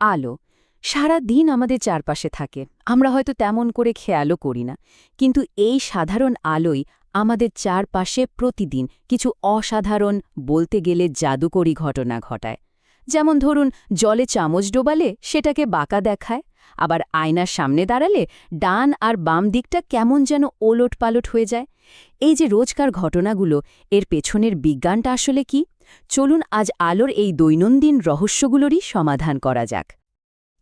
আলো। সারা দিন আমাদের চারপাশে থাকে। আমরা হয়তো তেমন করে খেয়ালও করি না। কিন্তু এই সাধারণ আলোই আমাদের চারপাশে প্রতিদিন কিছু অসাধারণ, বলতে গেলে জাদুকরী ঘটনা ঘটায়। যেমন ধরুন, জলে চামচ ডোবালে সেটাকে বাঁকা দেখায়, আবার আয়নার সামনে দাঁড়ালে ডান আর বাম দিকটা কেমন যেন ওলট পালট হয়ে যায়। এই যে রোজকার ঘটনাগুলো, এর পেছনের বিজ্ঞানটা আসলে কি? চলুন আজ আলোর এই দৈনন্দিন রহস্যগুলোরই সমাধান করা যাক।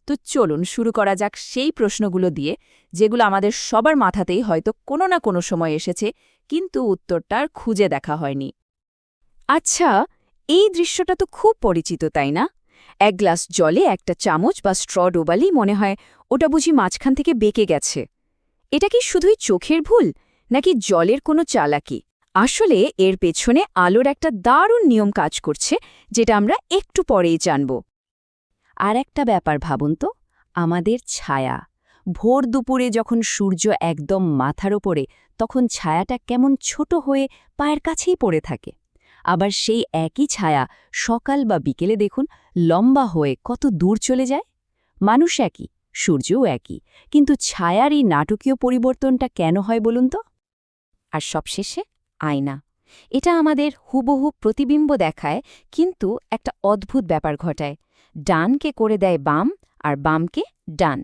তো চলুন শুরু করা যাক সেই প্রশ্নগুলো দিয়ে, যেগুলো আমাদের সবার মাথাতেই হয়তো কোনো না কোনো সময় এসেছে, কিন্তু উত্তরটার খুঁজে দেখা হয়নি। আচ্ছা এই দৃশ্যটা তো খুব পরিচিত, তাই না? এক গ্লাস জলে একটা চামচ বা স্ট্র ডোবালেই মনে হয় ওটা বুঝি মাঝখান থেকে বেঁকে গেছে। এটা কি শুধুই চোখের ভুল, নাকি জলের কোনো চালাকি? আসলে এর পেছনে আলোর একটা দারুণ নিয়ম কাজ করছে, যেটা আমরা একটু পরেই জানব। আর একটা ব্যাপার ভাবুন তো, আমাদের ছায়া। ভোর দুপুরে যখন সূর্য একদম মাথার ওপরে, তখন ছায়াটা কেমন ছোট হয়ে পায়ের কাছেই পড়ে থাকে। আবার সেই একই ছায়া সকাল বা বিকেলে দেখুন, লম্বা হয়ে কত দূর চলে যায়। মানুষ একই, সূর্যও একই, কিন্তু ছায়ার এই নাটকীয় পরিবর্তনটা কেন হয় বলুন তো? আর সবশেষে আয়না। এটা আমাদের হুবহু প্রতিবিম্ব দেখায়, কিন্তু একটা অদ্ভুত ব্যাপার ঘটায়। ডানকে করে দেয় বাম, আর বামকে ডান।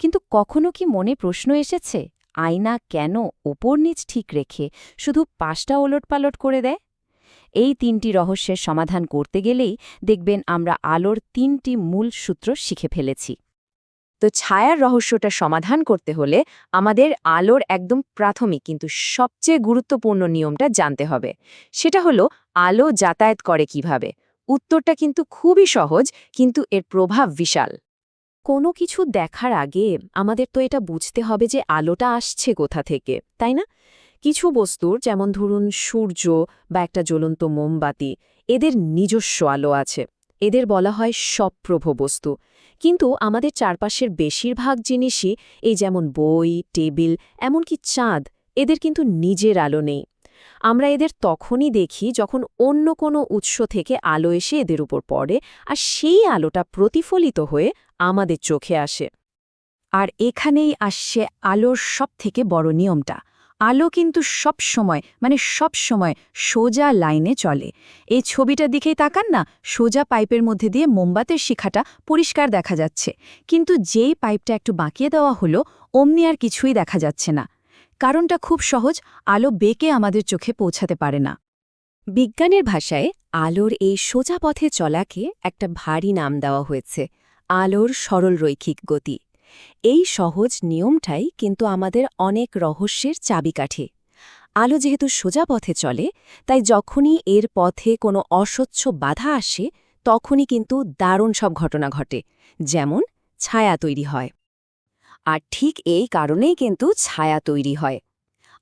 কিন্তু কখনো কি মনে প্রশ্ন এসেছে, আয়না কেন ওপর নিচ ঠিক রেখে শুধু পাশটা ওলটপালট করে দেয়? এই তিনটি রহস্যের সমাধান করতে গেলেই দেখবেন আমরা আলোর তিনটি মূল সূত্র শিখে ফেলেছি। তো ছায়ার রহস্যটা সমাধান করতে হলে আমাদের আলোর একদম প্রাথমিক কিন্তু সবচেয়ে গুরুত্বপূর্ণ নিয়মটা জানতে হবে। সেটা হলো, আলো যাতায়াত করে কীভাবে? উত্তরটা কিন্তু খুবই সহজ, কিন্তু এর প্রভাব বিশাল। কোনো কিছু দেখার আগে আমাদের তো এটা বুঝতে হবে যে আলোটা আসছে কোথা থেকে, তাই না? কিছু বস্তুর, যেমন ধরুন সূর্য বা একটা জ্বলন্ত মোমবাতি, এদের নিজস্ব আলো আছে। এদের বলা হয় সপ্রভ বস্তু। কিন্তু আমাদের চারপাশের বেশিরভাগ জিনিসই এই যেমন বই, টেবিল, এমনকি চাঁদ, এদের কিন্তু নিজের আলো নেই। আমরা এদের তখনই দেখি যখন অন্য কোনো উৎস থেকে আলো এসে এদের উপর পড়ে আর সেই আলোটা প্রতিফলিত হয়ে আমাদের চোখে আসে। আর এখানেই আসছে আলোর সব থেকে বড় নিয়মটা। আলো কিন্তু সব সময় মানে সব সময় সোজা লাইনে চলে। এই ছবিটার দিকেই তাকান না, সোজা পাইপের মধ্যে দিয়ে মোমবাতের শিখাটা পরিষ্কার দেখা যাচ্ছে। কিন্তু যেই পাইপটা একটু বাঁকিয়ে দেওয়া হলো, অমনি আর কিছুই দেখা যাচ্ছে না। কারণটা খুব সহজ, আলো বেঁকে আমাদের চোখে পৌঁছাতে পারে না। বিজ্ঞানের ভাষায় আলোর এই সোজা পথে চলাকে একটা ভারী নাম দেওয়া হয়েছে, আলোর সরল রৈখিক গতি। এই সহজ নিয়মটাই কিন্তু আমাদের অনেক রহস্যের চাবিকাঠি। আলো যেহেতু সোজা পথে চলে, তাই যখনই এর পথে কোনো অস্বচ্ছ বাধা আসে, তখনই কিন্তু দারুণ সব ঘটনা ঘটে, যেমন ছায়া তৈরি হয়। আর ঠিক এই কারণেই কিন্তু ছায়া তৈরি হয়।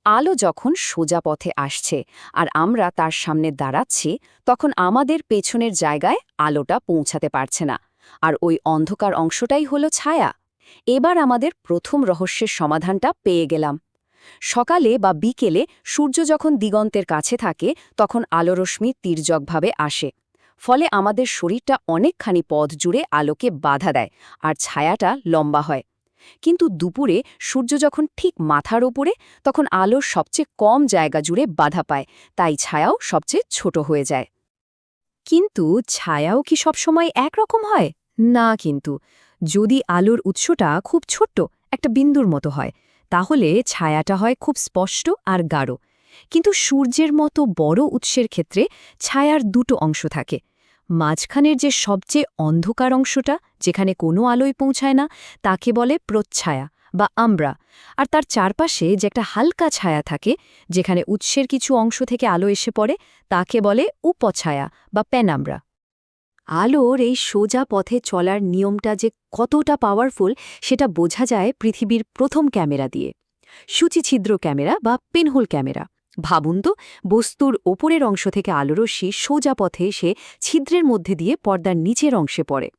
আলো যখন সোজা পথে আসছে আর আমরা তার সামনে দাঁড়াচ্ছি, তখন আমাদের পেছনের জায়গায় আলোটা পৌঁছাতে পারছে না, আর ওই অন্ধকার অংশটাই হলো ছায়া। এবার আমাদের প্রথম রহস্যের সমাধানটা পেয়ে গেলাম। সকালে বা বিকেলে সূর্য যখন দিগন্তের কাছে থাকে, তখন আলোরশ্মি তীর্যকভাবে আসে। ফলে আমাদের শরীরটা অনেকখানি পথ জুড়ে আলোকে বাধা দেয় আর ছায়াটা লম্বা হয়। কিন্তু দুপুরে সূর্য যখন ঠিক মাথার ওপরে, তখন আলো সবচেয়ে কম জায়গা জুড়ে বাধা পায়, তাই ছায়াও সবচেয়ে ছোট হয়ে যায়। কিন্তু ছায়াও কি সবসময় একরকম হয়? না কিন্তু। যদি আলোর উৎসটা খুব ছোট্ট, একটা বিন্দুর মতো হয়, তাহলে ছায়াটা হয় খুব স্পষ্ট আর গাঢ়। কিন্তু সূর্যের মতো বড় উৎসের ক্ষেত্রে ছায়ার দুটো অংশ থাকে। মাঝখানের যে সবচেয়ে অন্ধকার অংশটা, যেখানে কোনো আলোয় পৌঁছায় না, তাকে বলে প্রচ্ছায়া বা আমরা। আর তার চারপাশে যে একটা হালকা ছায়া থাকে, যেখানে উৎসের কিছু অংশ থেকে আলো এসে পড়ে, তাকে বলে উপছায়া বা প্যানামরা। আলোর এই সোজা পথে চলার নিয়মটা যে কতটা পাওয়ারফুল সেটা বোঝা যায় পৃথিবীর প্রথম ক্যামেরা দিয়ে। সূচিছিদ্র ক্যামেরা বা পেনহোল ক্যামেরা। ভাবুন তো, বস্তুর ওপরের অংশ থেকে আলোরশ্মি সোজা পথে এসে ছিদ্রের মধ্যে দিয়ে পর্দার নিচের অংশে পড়ে।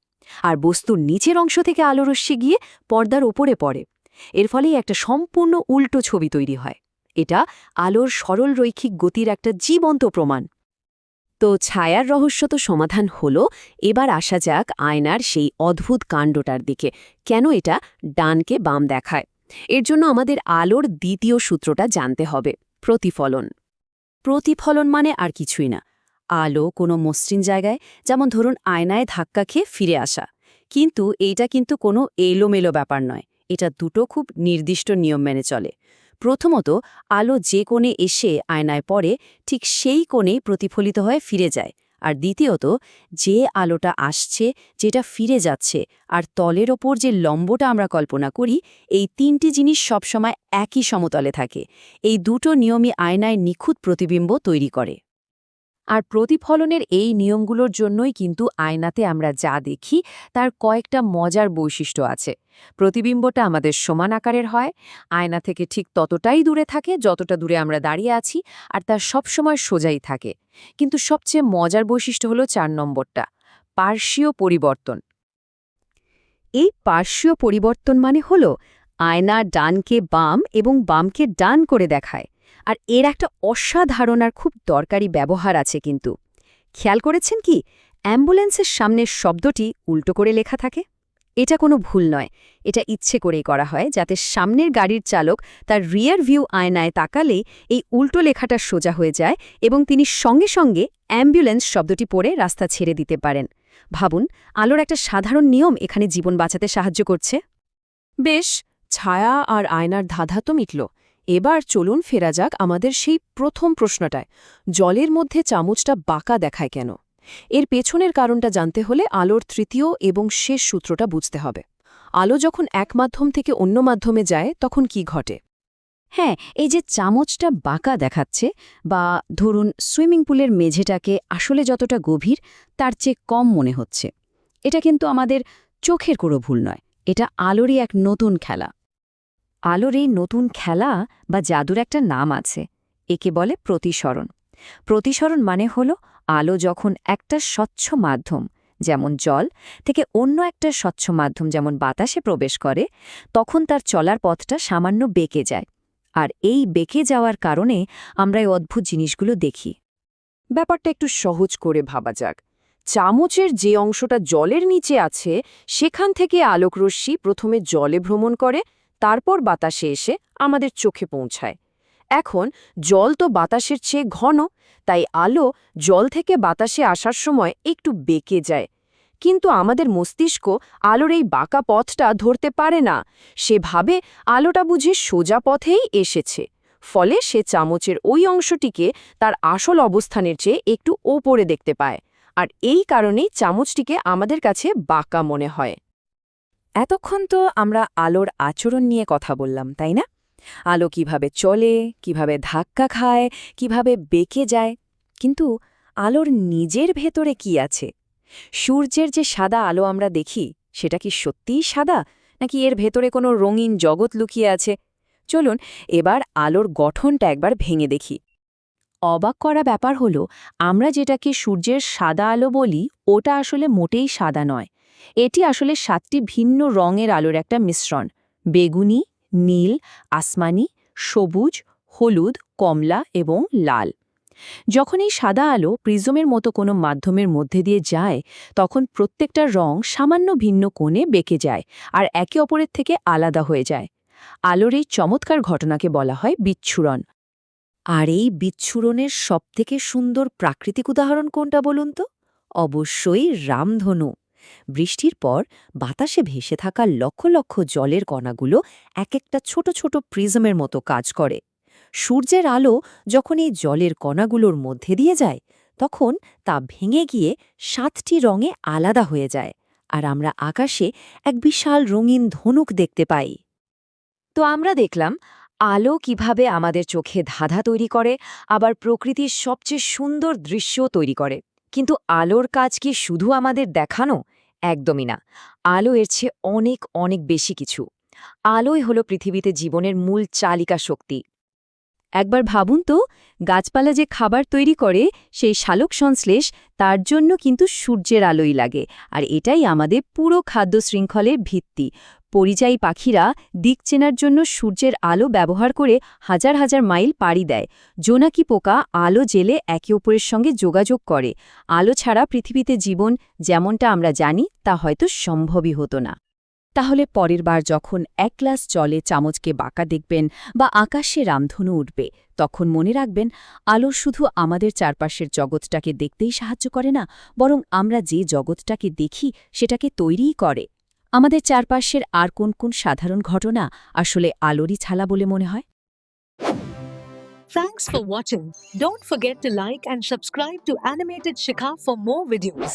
আর বস্তুর নিচের অংশ থেকে আলোরশ্মি গিয়ে পর্দার ওপরে পড়ে। এর ফলেই একটা সম্পূর্ণ উল্টো ছবি তৈরি হয়। এটা আলোর সরল রৈখিক গতির একটা জীবন্ত প্রমাণ। তো ছায়ার রহস্য তো সমাধান হলো, এবার আসা যাক আয়নার সেই অদ্ভুত কাণ্ডটার দিকে। কেন এটা? ডানকে বাম দেখায়। এর জন্য আমাদের আলোর দ্বিতীয় সূত্রটা জানতে হবে। প্রতিফলন। প্রতিফলন মানে আর কিছুই না। আলো কোনো মসৃণ জায়গায়, যেমন ধরুন আয়নায় ধাক্কা খেয়ে ফিরে আসা। কিন্তু এইটা কিন্তু কোনো এলোমেলো ব্যাপার নয়। এটা দুটো খুব নির্দিষ্ট নিয়ম মেনে চলে। প্রথমত, আলো যে কোণে এসে আয়নায় পড়ে, ঠিক সেই কোণেই প্রতিফলিত হয়ে ফিরে যায়। আর দ্বিতীয়ত, যে আলোটা আসছে, যেটা ফিরে যাচ্ছে, আর তলের ওপর যে লম্বটা আমরা কল্পনা করি, এই তিনটি জিনিস সবসময় একই সমতলে থাকে। এই দুটো নিয়মই আয়নায় নিখুঁত প্রতিবিম্ব তৈরি করে। আর প্রতিফলনের এই নিয়মগুলোর জন্যই কিন্তু আয়নাতে আমরা যা দেখি, তার কয়েকটা মজার বৈশিষ্ট্য আছে। প্রতিবিম্বটা আমাদের সমান আকারের হয়, আয়না থেকে ঠিক ততটাই দূরে থাকে যতটা দূরে আমরা দাঁড়িয়ে আছি, আর তার সবসময় সোজাই থাকে। কিন্তু সবচেয়ে মজার বৈশিষ্ট্য হলো চার নম্বরটা, পার্শ্বীয় পরিবর্তন। এই পার্শ্বীয় পরিবর্তন মানে হল আয়না ডানকে বাম এবং বামকে ডান করে দেখায়। আর এর একটা অসাধারণ আর খুব দরকারি ব্যবহার আছে কিন্তু। খেয়াল করেছেন কি? অ্যাম্বুলেন্সের সামনের শব্দটি উল্টো করে লেখা থাকে। এটা কোনো ভুল নয়। এটা ইচ্ছে করেই করা হয় যাতে সামনের গাড়ির চালক তার রিয়ার ভিউ আয়নায় তাকালেই এই উল্টো লেখাটা সোজা হয়ে যায় এবং তিনি সঙ্গে সঙ্গে অ্যাম্বুলেন্স শব্দটি পড়ে রাস্তা ছেড়ে দিতে পারেন। ভাবুন, আলোর একটা সাধারণ নিয়ম এখানে জীবন বাঁচাতে সাহায্য করছে। বেশ, ছায়া আর আয়নার ধাঁধা তো মিটল। এবার চলুন ফেরা যাক আমাদের সেই প্রথম প্রশ্নটায়, জলের মধ্যে চামচটা বাঁকা দেখায় কেন? এর পেছনের কারণটা জানতে হলে আলোর তৃতীয় এবং শেষ সূত্রটা বুঝতে হবে। আলো যখন এক মাধ্যম থেকে অন্য মাধ্যমে যায়, তখন কি ঘটে? হ্যাঁ এই যে চামচটা বাঁকা দেখাচ্ছে বা ধরুন সুইমিং পুলের মেঝেটাকে আসলে যতটা গভীর, তার চেয়ে কম মনে হচ্ছে। এটা কিন্তু আমাদের চোখের কোনো ভুল নয়, এটা আলোরই এক নতুন খেলা। আলোর এই নতুন খেলা বা জাদুর একটা নাম আছে, একে বলে প্রতিসরণ। প্রতিসরণ মানে হল আলো যখন একটা স্বচ্ছ মাধ্যম, যেমন জল, থেকে অন্য একটা স্বচ্ছ মাধ্যম, যেমন বাতাসে প্রবেশ করে, তখন তার চলার পথটা সামান্য বেঁকে যায়। আর এই বেঁকে যাওয়ার কারণে আমরা এই অদ্ভুত জিনিসগুলো দেখি। ব্যাপারটা একটু সহজ করে ভাবা যাক। চামচের যে অংশটা জলের নিচে আছে, সেখান থেকে আলোকরশ্মি প্রথমে জলে ভ্রমণ করে তারপর বাতাসে এসে আমাদের চোখে পৌঁছায়। এখন জল তো বাতাসের চেয়ে ঘন, তাই আলো জল থেকে বাতাসে আসার সময় একটু বেঁকে যায়। কিন্তু আমাদের মস্তিষ্ক আলোর এই বাঁকা পথটা ধরতে পারে না। সে ভাবে আলোটা বুঝে সোজা পথেই এসেছে, ফলে সে চামচের ওই অংশটিকে তার আসল অবস্থানের চেয়ে একটু ওপরে দেখতে পায়। আর এই কারণেই চামচটিকে আমাদের কাছে বাঁকা মনে হয়। এতক্ষণ তো আমরা আলোর আচরণ নিয়ে কথা বললাম, তাই না? আলো কীভাবে চলে, কীভাবে ধাক্কা খায়, কীভাবে বেঁকে যায়। কিন্তু আলোর নিজের ভেতরে কি আছে? সূর্যের যে সাদা আলো আমরা দেখি, সেটা কি সত্যিই সাদা? নাকি এর ভেতরে কোনো রঙিন জগৎ লুকিয়ে আছে? চলুন এবার আলোর গঠনটা একবার ভেঙে দেখি। অবাক করা ব্যাপার হলো, আমরা যেটাকে সূর্যের সাদা আলো বলি, ওটা আসলে মোটেই সাদা নয়। এটি আসলে সাতটি ভিন্ন রঙের আলোর একটা মিশ্রণ। বেগুনি, নীল, আসমানি, সবুজ, হলুদ, কমলা এবং লাল। যখন এই সাদা আলো প্রিজমের মতো কোনো মাধ্যমের মধ্যে দিয়ে যায়, তখন প্রত্যেকটা রং সামান্য ভিন্ন কোণে বেঁকে যায় আর একে অপরের থেকে আলাদা হয়ে যায়। আলোর এই চমৎকার ঘটনাকে বলা হয় বিচ্ছুরণ। আর এই বিচ্ছুরণের সবথেকে সুন্দর প্রাকৃতিক উদাহরণ কোনটা বলুন তো? অবশ্যই রামধনু। বৃষ্টির পর বাতাসে ভেসে থাকা লক্ষ লক্ষ জলের কণাগুলো এক একটা ছোট ছোট প্রিজমের মতো কাজ করে। সূর্যের আলো যখন এই জলের কণাগুলোর মধ্যে দিয়ে যায়, তখন তা ভেঙে গিয়ে সাতটি রঙে আলাদা হয়ে যায় আর আমরা আকাশে এক বিশাল রঙিন ধনুক দেখতে পাই। তো আমরা দেখলাম, আলো কীভাবে আমাদের চোখে ধাঁধা তৈরি করে, আবার প্রকৃতির সবচেয়ে সুন্দর দৃশ্য তৈরি করে। কিন্তু আলোর কাজ কি শুধু আমাদের দেখানো? একদমই না। আলো এর চেয়ে অনেক অনেক বেশি কিছু। আলোই হলো পৃথিবীতে জীবনের মূল চালিকা শক্তি। একবার ভাবুন তো, গাছপালা যে খাবার তৈরি করে, সেই শালক সংশ্লেষ তার জন্য কিন্তু সূর্যের আলোই লাগে। আর এটাই আমাদের পুরো খাদ্য শৃঙ্খলের ভিত্তি। পরিযায়ী পাখিরা দিক চেনার জন্য সূর্যের আলো ব্যবহার করে হাজার হাজার মাইল পাড়ি দেয়। জোনাকি পোকা আলো জেলে একে অপরের সঙ্গে যোগাযোগ করে। আলো ছাড়া পৃথিবীতে জীবন যেমনটা আমরা জানি, তা হয়তো সম্ভবই হতো না। তাহলে পরের বার যখন এক গ্লাস জলে চামচকে বাঁকা দেখবেন বা আকাশে রামধনু উঠবে, তখন মনে রাখবেন, আলো শুধু আমাদের চারপাশের জগৎটাকে দেখতেই সাহায্য করে না, বরং আমরা যে জগৎটাকে দেখি, সেটাকে তৈরিই করে। আমাদের চারপাশের আর কোন কোন সাধারণ ঘটনা আসলে আলোরই ছালা বলে মনে হয় Thanks for watching. Don't forget to like and subscribe to Animated Shikha for more videos.